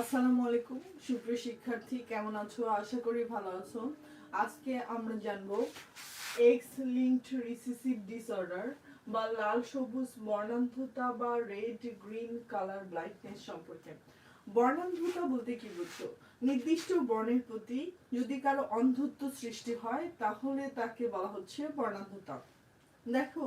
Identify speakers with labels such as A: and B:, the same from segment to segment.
A: আসসালামু আলাইকুম, সুপ্রিয় শিক্ষার্থী, কেমন আছো? আশা করি ভালো আছো। আজকে আমরা জানব এক্স লিঙ্কড রিসিসিভ ডিসঅর্ডার বা লাল সবুজ বর্ণান্ধতা বা রেড গ্রিন কালার ব্লাইটনেস সম্পর্কে। বর্ণান্ধতা বলতে কি বুঝছ? নির্দিষ্ট বর্ণের প্রতি যদি কারও অন্ধত্ব সৃষ্টি হয়, তাহলে তাকে বলা হচ্ছে বর্ণান্ধতা। দেখো,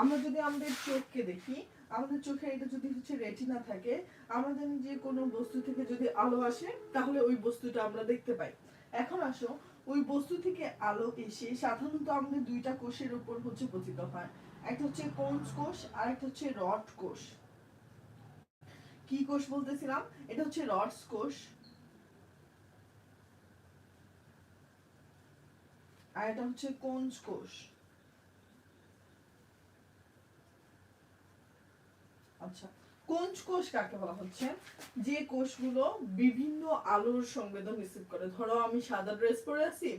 A: আমরা যদি আমাদের চোখকে দেখি আমাদের চোখে এটা যদি হচ্ছে রেটিনা থাকে, আমাদের যে কোনো বস্তু থেকে যদি আলো আসে, তাহলে ওই বস্তুটা আমরা দেখতে পাই। এখন আসো, ওই বস্তু থেকে আলো এসে সাধারণত আমাদের দুইটা কোষের উপর হচ্ছে পতিত হয়। একটা হচ্ছে কোন্স কোষ আর একটা হচ্ছে রড কোষ। কি কোষ বলতেছিলাম? এটা হচ্ছে রডস কোষ। আর এটা হচ্ছে কোন্স কোষ। আচ্ছা কোন কোষ কাকে বলা হচ্ছে? যে কোষগুলো বিভিন্ন আলোর সংবেদন রিসিভ করে। ধরো আমি সাদা ড্রেস পরে আছি,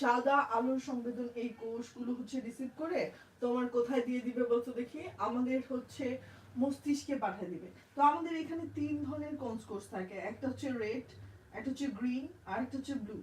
A: সাদা আলোর সংবেদন এই কোষগুলো হচ্ছে রিসিভ করে, তোমার কোথায় দিয়ে দিবে বলতো দেখি? আমাদের হচ্ছে মস্তিষ্কে পাঠিয়ে দিবে। তো আমাদের এখানে তিন ধরনের কোন কোষ থাকে। একটা হচ্ছে রেড, একটা হচ্ছে গ্রিন আর একটা হচ্ছে ব্লু।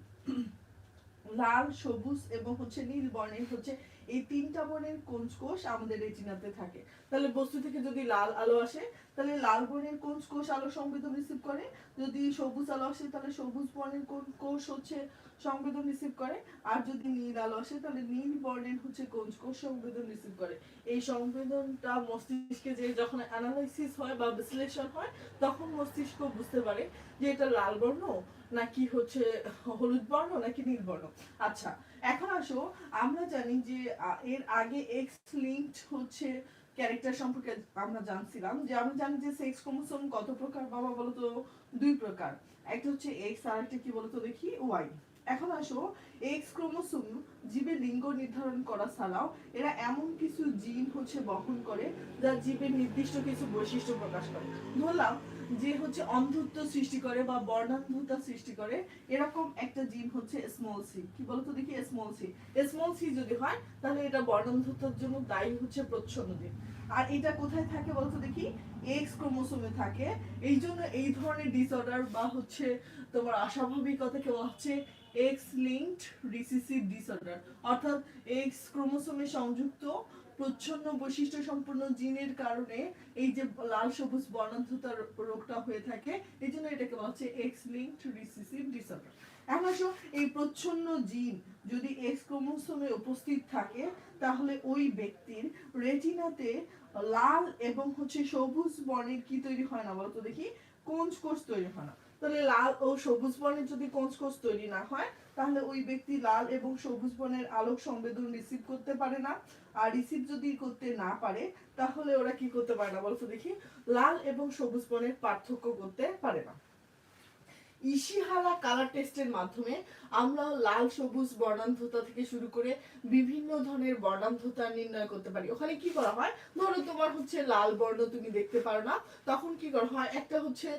A: লাল, সবুজ এবং হচ্ছে নীল বর্ণের হচ্ছে এই তিনটা বর্ণের কোষ কোষ আমাদের রেটিনাতে থাকে। তাহলে বস্তু থেকে যদি লাল আলো আসে তাহলে লাল বর্ণের কোন কোষ আলো সংবেদন রিসিভ করে? যদি সবুজ আলো আসে, তাহলে সবুজ বর্ণের কোন কোষ হচ্ছে সংবেদন রিসিভ করে? আর যদি নীল আলো আসে, তাহলে নীল বর্ণের হচ্ছে কোন কোষ সংবেদন রিসিভ করে? এই সংবেদনটা মস্তিষ্কে যে যখন অ্যানালাইসিস হয় বা বিশ্লেষণ হয়, তখন মস্তিষ্ক বুঝতে পারে যে এটা লাল বর্ণ নাকি হচ্ছে হলুদ বর্ণ নাকি নীল বর্ণ। আচ্ছা এখন আসো, আমরা জানি যে এর আগে এক্স লিঙ্কড হচ্ছে ক্যারেক্টার সম্পর্কে আমরা জানছিলাম যে আমরা জানি যে সেক্স ক্রোমোসোম কত প্রকার? বাবা বলতো দুই প্রকার। একটা হচ্ছে এক্স আর একটা কি বলতো দেখি? ওয়াই এখন আসো এক্স ক্রোমোসোম জীবের লিঙ্গ নির্ধারণ করা ছাড়াও এরা এমন কিছু জিন হচ্ছে বহন করে যা জীবের নির্দিষ্ট কিছু বৈশিষ্ট্য প্রকাশ করে। ধরলাম যে হচ্ছে অন্ধত্ব সৃষ্টি করে বা বর্ণান্ধতা সৃষ্টি করে, এরকম একটা জিন হচ্ছে স্মল সি কি বলতো দেখি? স্মল সি স্মল সি যদি হয়, তাহলে এটা বর্ণান্ধতার জন্য দায়ী হচ্ছে প্রচ্ছন্ন জিন আর এটা কোথায় থাকে বলতো দেখি? এক্স ক্রোমোসোমে থাকে। এই জন্য এই ধরনের ডিসঅর্ডার বা হচ্ছে তোমার অস্বাভাবিকতাকে বলা হচ্ছে এক্স লিঙ্কড রিসিসিভ ডিসঅর্ডার অর্থাৎ এক্স ক্রোমোসোমে সংযুক্ত প্রচ্ছন্ন বৈশিষ্ট্য সম্পন্ন জিনের কারণে এই যে লাল সবুজ বর্ণান্ধতার রোগটা হয়ে থাকে, এই জন্য এটাকে বলা হচ্ছে এক্স লিঙ্কড রিসিসিভ ডিসঅর্ডার এখন আসো, এই প্রচ্ছন্ন জিন যদি এক্স ক্রোমোসোমে উপস্থিত থাকে, তাহলে ওই ব্যক্তির রেটিনাতে লাল এবং হচ্ছে সবুজ বর্ণের কি তৈরি হয় না বলতো দেখি? কোঞ্চ কোষ তৈরি হয় না। তাহলে লাল ও সবুজ বর্ণের যদি কোঞ্চ কোষ তৈরি না হয় তাহলে ওই ব্যক্তি লাল এবং সবুজ বর্ণের আলোক সংবেদন রিসিভ করতে পারে না। আর রিসিভ যদি করতে না পারে, তাহলে ওরা কি করতে পারে না? বলতো দেখি। লাল এবং সবুজ বর্ণের পার্থক্য করতে পারে না। ইশিহারা কালার টেস্টের মাধ্যমে আমরা লাল, সবুজ বর্ণান্ধতা থেকে শুরু করে বিভিন্ন ধরনের বর্ণান্ধতা নির্ণয় করতে পারি। ওখানে কি করা হয়? ধরো তোমার হচ্ছে লাল বর্ণ তুমি দেখতে পারো না। তখন কি করা হয়? একটা হচ্ছে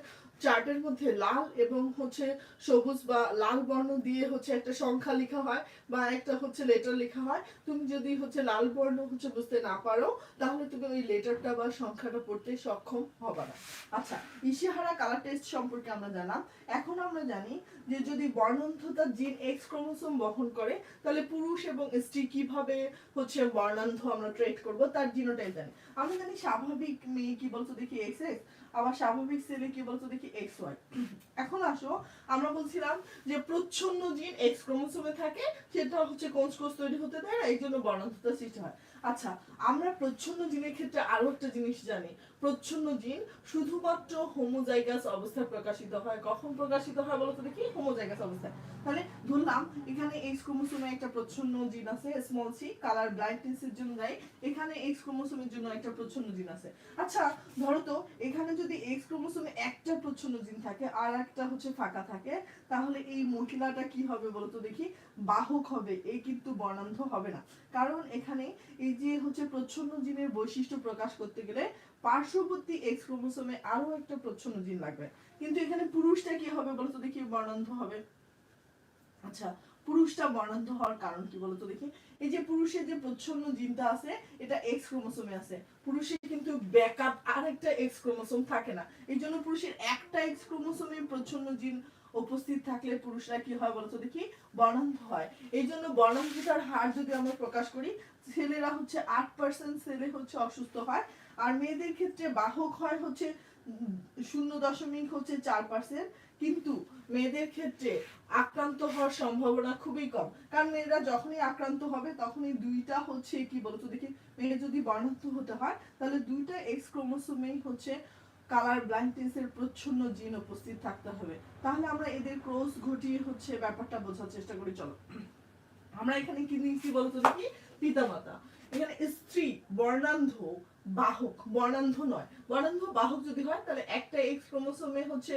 A: চার্টের মধ্যে লাল এবং হচ্ছে সবুজ বা লাল বর্ণ দিয়ে হচ্ছে একটা সংখ্যা লেখা হয় বা একটা হচ্ছে লেটার লেখা হয়। তুমি যদি হচ্ছে লাল বর্ণ হচ্ছে বুঝতে না পারো, তাহলে তুমি ওই লেটারটা বা সংখ্যাটা পড়তে সক্ষম হবে না। আচ্ছা ইশিহারা কালার টেস্ট সম্পর্কে আমরা জানলাম। এখন আমরা জানি যে যদি বর্ণান্ধতা জিন এক্স ক্রোমোসোম বহন করে, তাহলে পুরুষ এবং স্ত্রী কীভাবে হচ্ছে বর্ণান্ধ আমরা ট্রেড করব তার জিনোটাইপ জানি। আমরা জানি স্বাভাবিক মেয়ে কি বলতো দেখি এক্স এক্স আবার স্বাভাবিক ছেলে কি বলতো দেখি এক্স ওয়াই এখন আসো, আমরা বলছিলাম যে প্রচ্ছন্ন জিন এক্স ক্রোমোসোমে থাকে, সেটা হচ্ছে কোষ কোষ তৈরি হতে দেয় না এই জন্য বর্ণান্ধতা সৃষ্টি হয়। আচ্ছা আমরা প্রচ্ছন্ন জিনের ক্ষেত্রে আরও একটা জিনিস জানি। প্রচ্ছন্ন জিন শুধুমাত্র হোমোজাইগাস অবস্থায় প্রকাশিত হয়। কখন প্রকাশিত হয় বলতো দেখি? হোমোজাইগাস অবস্থায়। তাহলে ধরলাম, এখানে এক্স ক্রোমোসোমে একটা প্রচ্ছন্ন জিন আছে স্মল সি কালার ব্লাইন্ডনেসের জন্য দেয়। এখানে এক্স ক্রোমোসোমের জন্য একটা প্রচ্ছন্ন জিন আছে। আচ্ছা ধরো তো, এখানে যদি এক্স ক্রোমোসোমে একটা প্রচ্ছন্ন জিন থাকে, আর একটা হচ্ছে ফাঁকা থাকে, তাহলে এই মহিলাটা কি হবে বলতো দেখি? বাহক হবে এই কিন্তু বর্ণান্ধ হবে না। কারণ এখানে এই যে হচ্ছে প্রচ্ছন্ন জিনের বৈশিষ্ট্য প্রকাশ করতে গেলে পার্শ্ববর্তী এক্স ক্রোমোসোমে আরও একটা প্রচ্ছন্ন জিন লাগবে। কিন্তু এখানে পুরুষটা কি হবে বলতো দেখি, বর্ণান্ধ হবে। আচ্ছা পুরুষটা বর্ণান্ধ হওয়ার কারণ কি বলতো দেখি? এই যে পুরুষের যে প্রচ্ছন্ন জিনটা আছে, এটা এক্স ক্রোমোসোমে আছে। পুরুষের কিন্তু ব্যাকআপ আরেকটা এক্স ক্রোমোসোম থাকে না। এই জন্য পুরুষের একটা এক্স ক্রোমোসোমে প্রচ্ছন্ন জিন উপস্থিত থাকলে পুরুষরা কি হয় বলতো দেখি? বর্ণান্ধ হয়। এই জন্য বর্ণান্ধতার হার যদি আমরা প্রকাশ করি, ছেলেরা হচ্ছে আট পার্সেন্ট ছেলে হচ্ছে অসুস্থ হয়। আর মেয়েদের ক্ষেত্রে বাহক হয় হচ্ছে শূন্য দশমিক হচ্ছে চার পার্সেন্ট কিন্তু মেয়েদের ক্ষেত্রে আক্রান্ত হওয়ার সম্ভাবনা খুবই কম। কারণ মেয়েরা যখনই আক্রান্ত হবে, তখনই দুইটা হচ্ছে কি বলতো দেখি, মেয়ে যদি বর্ণান্ধ হতে হয়, তাহলে দুইটা এক্স ক্রোমোসোমেই হচ্ছে কালার ব্লাইন্ডনেসের প্রচ্ছন্ন জিন উপস্থিত থাকতে হবে। তাহলে আমরা এদের ক্রস ঘটিয়ে হচ্ছে ব্যাপারটা বোঝার চেষ্টা করি, চলো। আমরা এখানে কি নিয়েছি বলতো দেখি? পিতামাতা। এখানে স্ত্রী, বর্ণান্ধ, বাহক। বর্ণান্ধ নয়। বর্ণান্ধ, বাহক যদি হয়, তাহলে একটা এক্স ক্রোমোসোমে হচ্ছে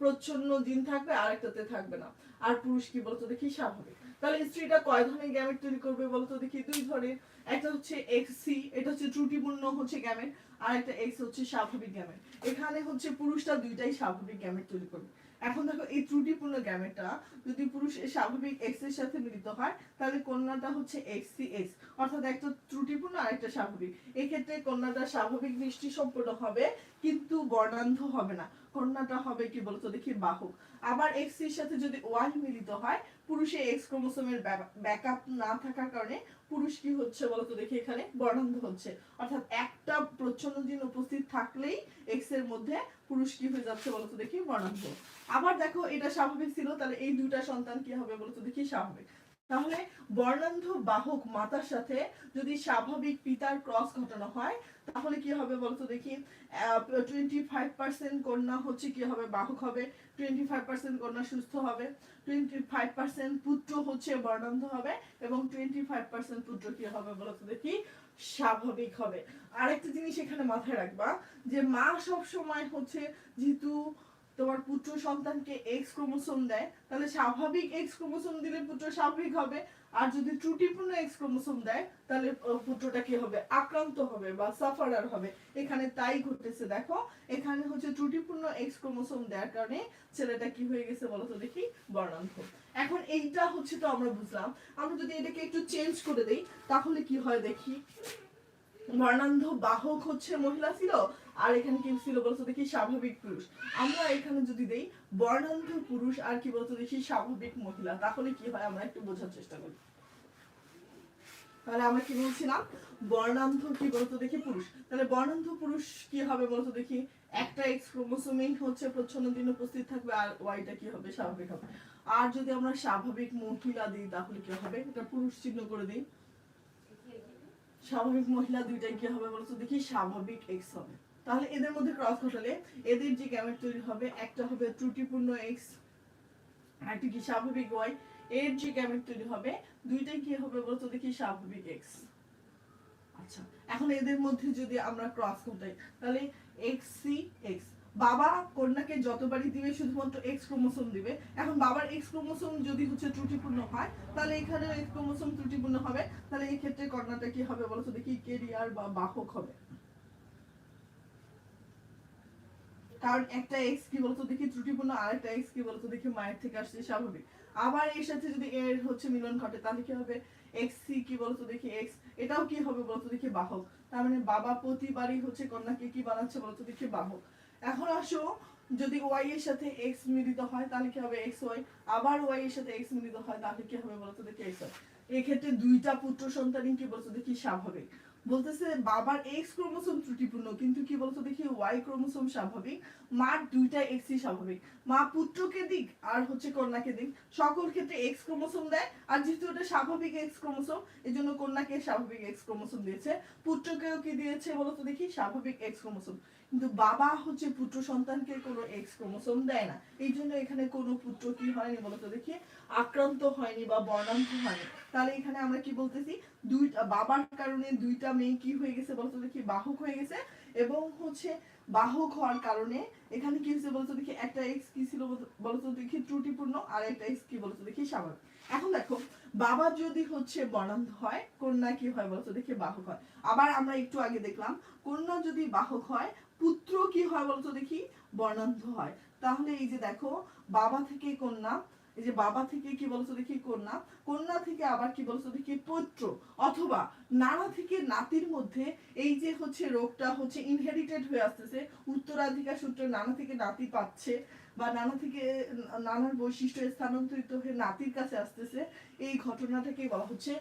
A: প্রচ্ছন্ন জিন থাকবে আর একটাতে থাকবে না। আর পুরুষ কি বলতো দেখি? স্বাভাবিক। তাহলে স্ত্রীটা কয় ধরনের গ্যামেট তৈরি করবে বলতো দেখি? দুই ধরনের। একটা হচ্ছে এক্স এটা হচ্ছে ত্রুটিপূর্ণ হচ্ছে গ্যামেট আর একটা এক্স হচ্ছে স্বাভাবিক গ্যামেট এখানে হচ্ছে পুরুষটা দুইটাই স্বাভাবিক গ্যামেট তৈরি করবে। এখন দেখো এই ত্রুটিপূর্ণ গ্যামেটটা যদি পুরুষ স্বাভাবিক এক্সের সাথে মিলিত হয়, তাহলে কন্যাটা হচ্ছে এক্স সি এক্স অর্থাৎ একটা ত্রুটিপূর্ণ আর একটা স্বাভাবিক। এক্ষেত্রে কন্যাটা স্বাভাবিক দৃষ্টি সম্পন্ন হবে কিন্তু বর্ণান্ধ হবে না। কন্যাটা হবে কি বলতো? দেখি বাহক। আবার এক্সের সাথে যদি ওয়াই মিলিত হয় পুরুষে এক্স ক্রোমোসোমের ব্যাকআপ না থাকার কারণে পুরুষ কি হচ্ছে বলতো? দেখি এখানে বর্ণান্ধ হচ্ছে। অর্থাৎ একটা প্রচ্ছন্ন জিন উপস্থিত থাকলেই এক্সের মধ্যে পুরুষ কি হয়ে যাচ্ছে বলতো? দেখি বর্ণান্ধ। আবার দেখো এটা স্বাভাবিক ছিল, তাহলে এই দুইটা সন্তান কি হবে বলতো? দেখি স্বাভাবিক। তাহলে বর্ণান্ধ বাহক মাতার সাথে যদি স্বাভাবিক পিতার ক্রস ঘটানো হয়, তাহলে কি হবে বলতো দেখি? টোয়েন্টি ফাইভ পার্সেন্ট কন্যা হচ্ছে কি হবে? বাহক হবে। টোয়েন্টি ফাইভ পার্সেন্ট কন্যা সুস্থ হবে। টোয়েন্টি ফাইভ পার্সেন্ট পুত্র হচ্ছে বর্ণান্ধ হবে এবং টোয়েন্টি ফাইভ পার্সেন্ট পুত্র কি হবে বলতো দেখি? স্বাভাবিক হবে। আরেকটা জিনিস এখানে মাথায় রাখবা যে মা সব সময় হচ্ছে যেহেতু তোমার পুত্র সন্তানকে এক্স ক্রোমোসোম দেয়, তাহলে স্বাভাবিক এক্স ক্রোমোসোম দিলে পুত্র স্বাভাবিক হবে। আর যদি ত্রুটিপূর্ণ এক্স ক্রোমোসোম দেয়, তাহলে পুত্রটা কি হবে? আক্রান্ত হবে বা সাফারার হবে। এখানে তাই ঘটেছে, দেখো। এখানে হচ্ছে ত্রুটিপূর্ণ এক্স ক্রোমোসোম দেওয়ার কারণে ছেলেটা কি হয়ে গেছে বলো তো দেখি? বর্ণান্ধ। এখন এইটা হচ্ছে তো আমরা বুঝলাম। আমরা যদি এটাকে একটু চেঞ্জ করে দেই, তাহলে কি হয় দেখি? বর্ণান্ধ বাহক হচ্ছে মহিলা ছিল আর এখানে কি ছিল বলতো দেখি? স্বাভাবিক পুরুষ। আমরা এখানে যদি দেই বর্ণান্ধ পুরুষ আর কি বলতো দেখি? স্বাভাবিক মহিলা। তাহলে কি হয়? আমরা একটু বোঝার চেষ্টা করি। তাহলে আমরা কি বলছিলাম? বর্ণান্ধ কি বলতো দেখি? পুরুষ। তাহলে বর্ণান্ধ পুরুষ কি হবে বলতো দেখি? একটা এক্স ক্রোমোসোমেই হচ্ছে প্রচ্ছন্ন দিন উপস্থিত থাকবে আর ওয়াইটা কি হবে? স্বাভাবিক হবে। আর যদি আমরা স্বাভাবিক মহিলা দিই, তাহলে কি হবে? এটা পুরুষ চিহ্ন করে দিই। স্বাভাবিক মহিলা দুইটাই কি হবে বলতো দেখি? স্বাভাবিক এক্স হবে। তাহলে এদের মধ্যে ক্রস ঘটালে এদের যে গ্যামেট তৈরি হবে, একটা হবে ত্রুটিপূর্ণ এক্স আর একটা কি স্বাভাবিক ওয়াই এর যে গ্যামেট তৈরি হবে, দুইটাই কি হবে বলতো দেখি স্বাভাবিক এক্স আচ্ছা এখন এদের মধ্যে যদি আমরা ক্রস ঘটাই, তাহলে এক্স সি এক্স বাবা কন্যাকে যতবারই দিবে শুধুমাত্র এক্স ক্রোমোসোম দিবে, এখন বাবার এক্স ক্রোমোসোম যদি হচ্ছে ত্রুটিপূর্ণ হয়, তাহলে এখানে এক্স ক্রোমোসোম ত্রুটিপূর্ণ হবে, তাহলে এই ক্ষেত্রে কন্যাটা কি হবে বলতো দেখি কেরিয়ার বা বাহক হবে। কারণ একটা এক্স কি বলতো দেখি ত্রুটিপূর্ণ আর একটা এক্স কি বলতো দেখি মায়ের থেকে আসছে, স্বাভাবিক। আবার এর সাথে যদি এর হচ্ছে মিলন ঘটে, তাহলে কি হবে? এক্স সি কি বলতো দেখি এক্স এটাও কি হবে বলতো দেখি বাহক। তার মানে বাবা প্রতিবারই হচ্ছে কন্যাকে কি বানাচ্ছে বলতো দেখি বাহক। এখন আসো, যদি ওয়াই এর সাথে এক্স মিলিত হয়, তাহলে কি হবে এক্স ওয়াই? আবার ওয়াই এর সাথে এক্স মিলিত হয়, তাহলে কি হবে বলতো দেখি এক্স ওয়াই? এক্ষেত্রে দুইটা পুত্র সন্তানই কি বলতো দেখি স্বাভাবিক। বলতেছে বাবার এক্স ক্রোমোসোম ত্রুটিপূর্ণ, কিন্তু কি বলতো দেখি ওয়াই ক্রোমোসোম স্বাভাবিক, মার দুইটা এক্সই স্বাভাবিক। মা পুত্রকে দিক আর হচ্ছে কন্যাকে দিক। সকল ক্ষেত্রে এক্স ক্রোমোসোম দেয়, আর যেহেতু এটা স্বাভাবিক এক্স ক্রোমোসোম এই জন্য কন্যাকে স্বাভাবিক এক্স ক্রোমোসোম দিয়েছে। পুত্রকেও কি দিয়েছে বলতো দেখি স্বাভাবিক এক্স ক্রোমোসোম। কিন্তু বাবা হচ্ছে পুত্র সন্তানকে কোনো এক্স ক্রোমোসোম দেয় না। এই জন্য এখানে কোনো পুত্র কি হয়নি বলতো দেখি? আক্রান্ত হয়নি বা বর্ণান্ত হয়নি। তাহলে এখানে আমরা কি বলতেছি? দুইটা, বাবার কারণে দুইটা মেয়ে কি হয়ে গেছে বলতো দেখি? বাহক হয়ে গেছে এবং হচ্ছে বাহক হওয়ার কারণে এখানে কি হয়েছে বলতো দেখি? একটা এক্স কি ছিল বলতো- দেখি? ত্রুটিপূর্ণ আর একটা এক্স কি বলতো দেখি? স্বাভাবিক। এখন দেখো, বাবা যদি হচ্ছে বর্ণান্ধ হয়, কন্যা কি হয় বলতো দেখি? বাহক হয়। আবার আমরা একটু আগে দেখলাম, কন্যা যদি বাহক হয় পুত্র কি হয় বলতো দেখি? বর্ণান্ধ হয়। তাহলে এই যে দেখো, বাবা থেকে কন্যা, এই যে বাবা থেকে কি বলছো দেখি কন্যা কন্যা থেকে আবার কি বলছো দেখি পুত্র, অথবা নানা থেকে নাতির মধ্যে এই যে হচ্ছে রোগটা হচ্ছে ইনহেরিটেড হয়ে আসতেছে, উত্তরাধিকার সূত্রে নানা থেকে নাতি পাচ্ছে, বা নানা থেকে নানার বৈশিষ্ট্য স্থানান্তরিত হয়ে নাতির কাছে আসতেছে, এই ঘটনাটাকে বলা হচ্ছে